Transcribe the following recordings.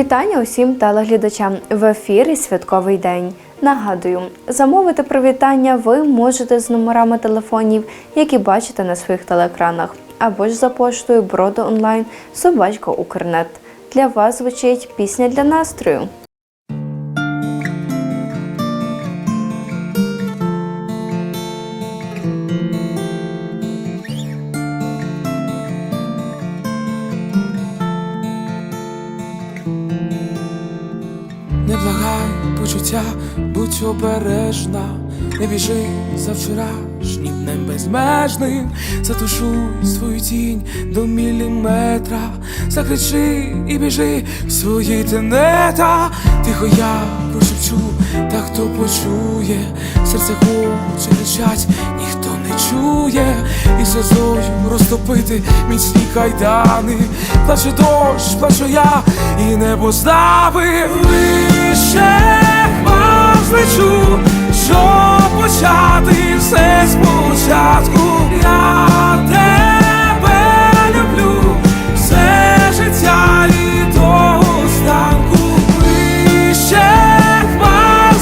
Вітання усім телеглядачам в ефірі Святковий день. Нагадую, замовити привітання ви можете з номерами телефонів, які бачите на своїх телеекранах, або ж за поштою Броду онлайн Собачка Укрнет. Для вас звучить пісня для настрою. Почуття, будь обережна, не біжи за вчорашнім днем безмежним, затушуй свою тінь до міліметра, закричи і біжи в свої тенета. Тихо я прошепчу, та хто почує, серце хоче кричать, ніхто не чує, і сльозою розтопити міцні кайдани, плаче дощ, плачу я, і небо ставив вище хмар щоб почати все спочатку. Я тебе люблю, все життя і до останку. Вище хмар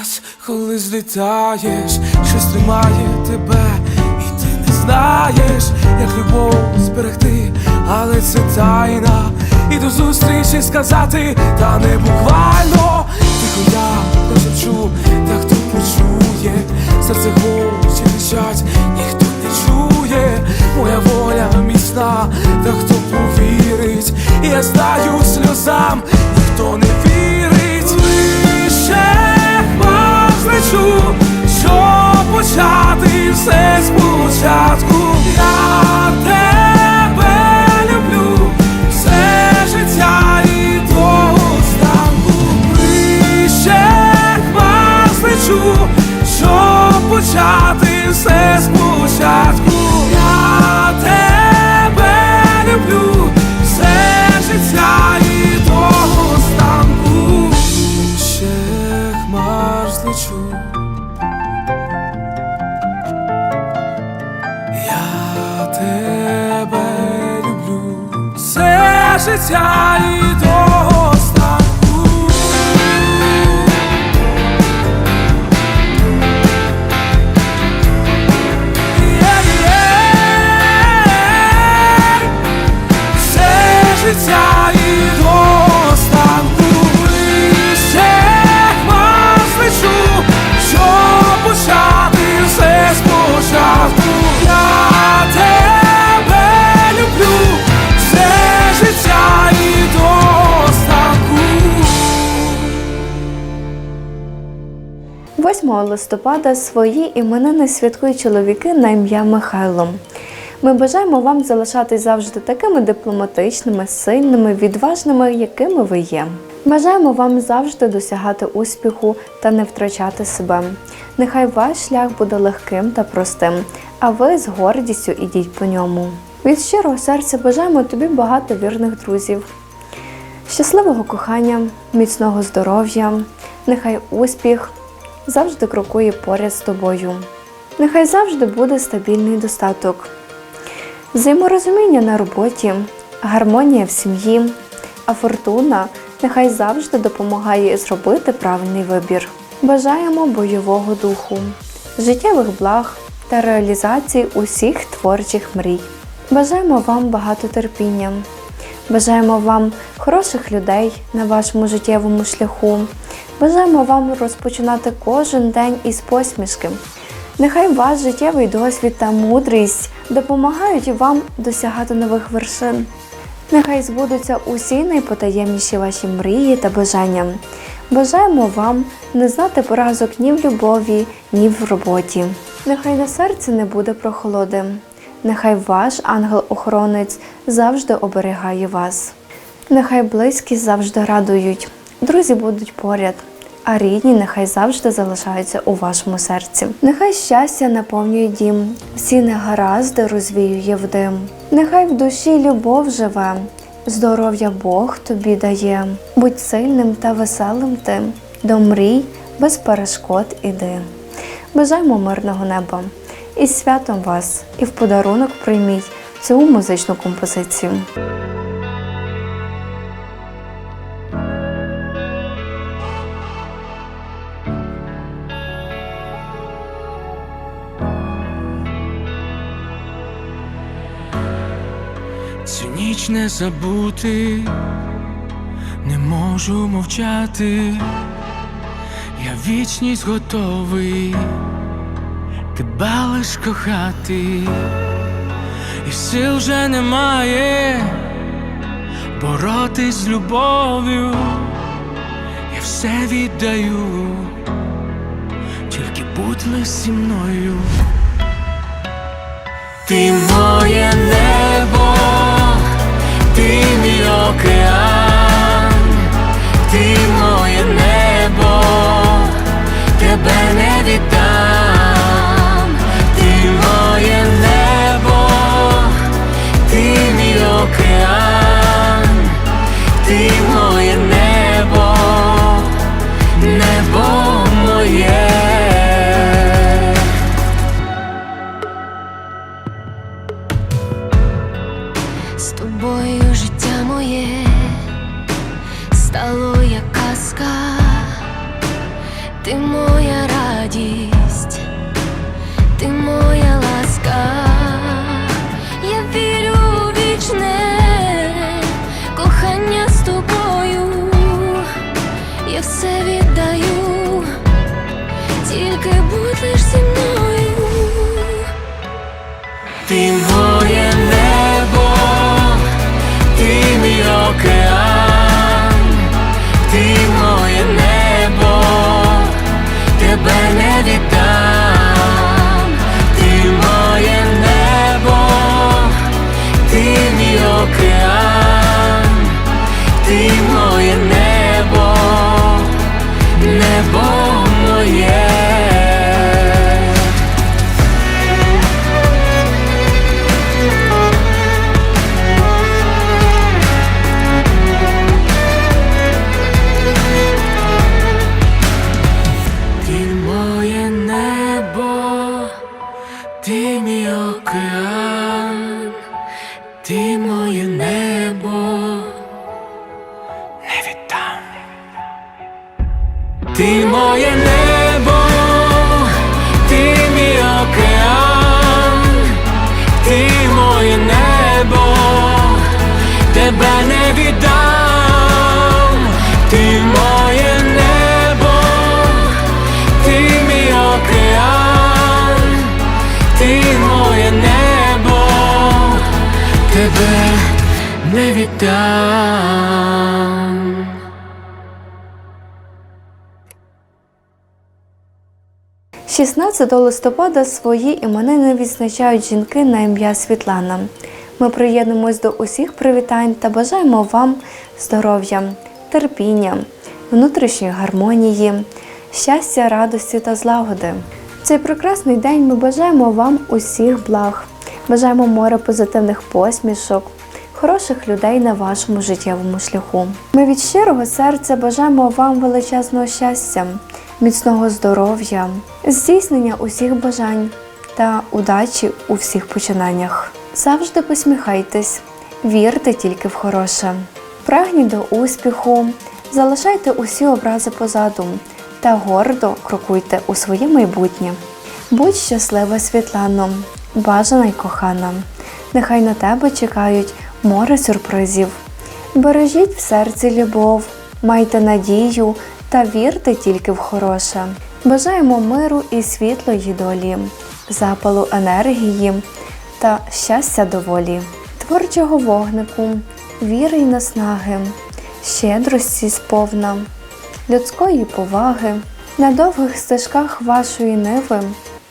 раз, коли злітаєш, щось тримає тебе, і ти не знаєш, як любов зберегти, але це тайна. І до зустрічі сказати, та не буквально. Тихо я прошепчу, та хто почує, серце хоче кричать, ніхто не чує, моя воля міцна, та хто повірить, і я знаю сльозам, ніхто не все спочатку. Я тебе люблю, все життя і останку. Лише хмар злечу, щоб почати все спочатку. Листопада свої іменини святкують чоловіки на ім'я Михайло. Ми бажаємо вам залишатись завжди такими дипломатичними, сильними, відважними, якими ви є. Бажаємо вам завжди досягати успіху та не втрачати себе. Нехай ваш шлях буде легким та простим, а ви з гордістю ідіть по ньому. Від щирого серця бажаємо тобі багато вірних друзів, щасливого кохання, міцного здоров'я, нехай успіх завжди крокує поряд з тобою. Нехай завжди буде стабільний достаток, взаєморозуміння на роботі, гармонія в сім'ї, а фортуна нехай завжди допомагає зробити правильний вибір. Бажаємо бойового духу, життєвих благ та реалізації усіх творчих мрій. Бажаємо вам багато терпіння, Бажаємо вам хороших людей на вашому життєвому шляху. Бажаємо вам розпочинати кожен день із посмішки. Нехай ваш життєвий досвід та мудрість допомагають вам досягати нових вершин. Нехай збудуться усі найпотаємніші ваші мрії та бажання. Бажаємо вам не знати поразок ні в любові, ні в роботі. Нехай на серці не буде прохолоди. Нехай ваш ангел-охоронець завжди оберігає вас. Нехай близькі завжди радують, Друзі будуть поряд, а рідні нехай завжди залишаються у вашому серці. Нехай щастя наповнює дім, всі негаразди розвіює в дим. Нехай в душі любов живе, здоров'я Бог тобі дає. Будь сильним та веселим ти, до мрій без перешкод іди. Бажаємо мирного неба і святом вас, і в подарунок прийміть цю музичну композицію. Цю ніч не забути, не можу мовчати, я вічність готовий тебе лиш кохати, і сил вже немає боротись з любов'ю, я все віддаю, тільки будь лиш зі мною. Ти моє небо, ти мій океан, З тобою життя моє стало як казка, ти моя радість, ти моя ласка, я вірю у вічне кохання з тобою, я все віддаю, тільки будь лиш зі мною. Ти Ти моє небо, ти мій океан, ти моє небо, тебе не віддам. Ти моє небо, ти мій океан, ти моє небо, тебе не віддам. – 16 листопада свої іменини відзначають жінки на ім'я Світлана. Ми приєднуємось до усіх привітань та бажаємо вам здоров'я, терпіння, внутрішньої гармонії, щастя, радості та злагоди. В цей прекрасний день ми бажаємо вам усіх благ, бажаємо море позитивних посмішок, хороших людей на вашому життєвому шляху. Ми від щирого серця бажаємо вам величезного щастя, міцного здоров'я, здійснення усіх бажань та удачі у всіх починаннях. Завжди посміхайтесь, вірте тільки в хороше. Прагніть до успіху, залишайте усі образи позаду та гордо крокуйте у своє майбутнє. Будь щаслива, Світлано, бажана й кохана. Нехай на тебе чекають море сюрпризів. Бережіть в серці любов, майте надію та вірте тільки в хороше. Бажаємо миру і світлої долі, запалу енергії та щастя доволі, творчого вогнику, віри й наснаги, щедрості сповна, людської поваги. На довгих стежках вашої ниви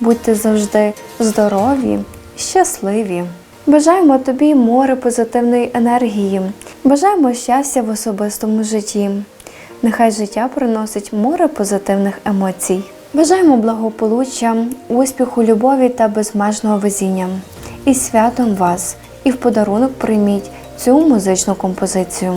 будьте завжди здорові, щасливі. Бажаємо тобі море позитивної енергії, бажаємо щастя в особистому житті, Нехай життя приносить море позитивних емоцій. Бажаємо благополуччя, успіху, любові та безмежного везіння. І святом вас! І в подарунок прийміть цю музичну композицію.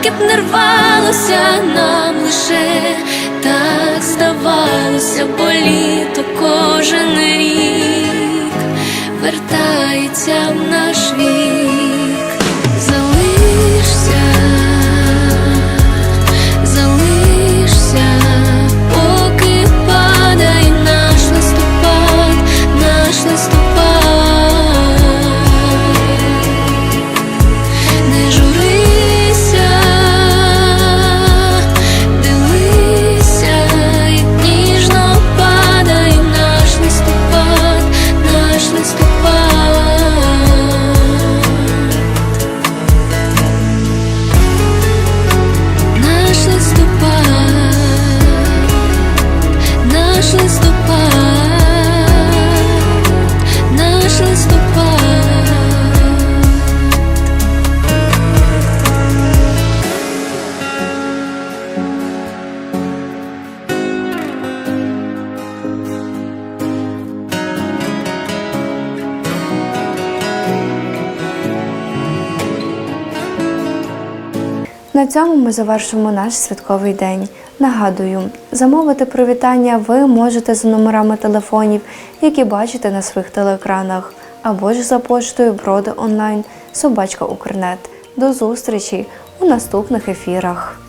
Скільки б не рвалося, нам лише так здавалося, бо літо кожен рік вертається в наш вік. На цьому ми завершимо наш святковий день. Нагадую, замовити привітання ви можете за номерами телефонів, які бачите на своїх телеекранах, або ж за поштою броди онлайн собачка Укрнет. До зустрічі у наступних ефірах.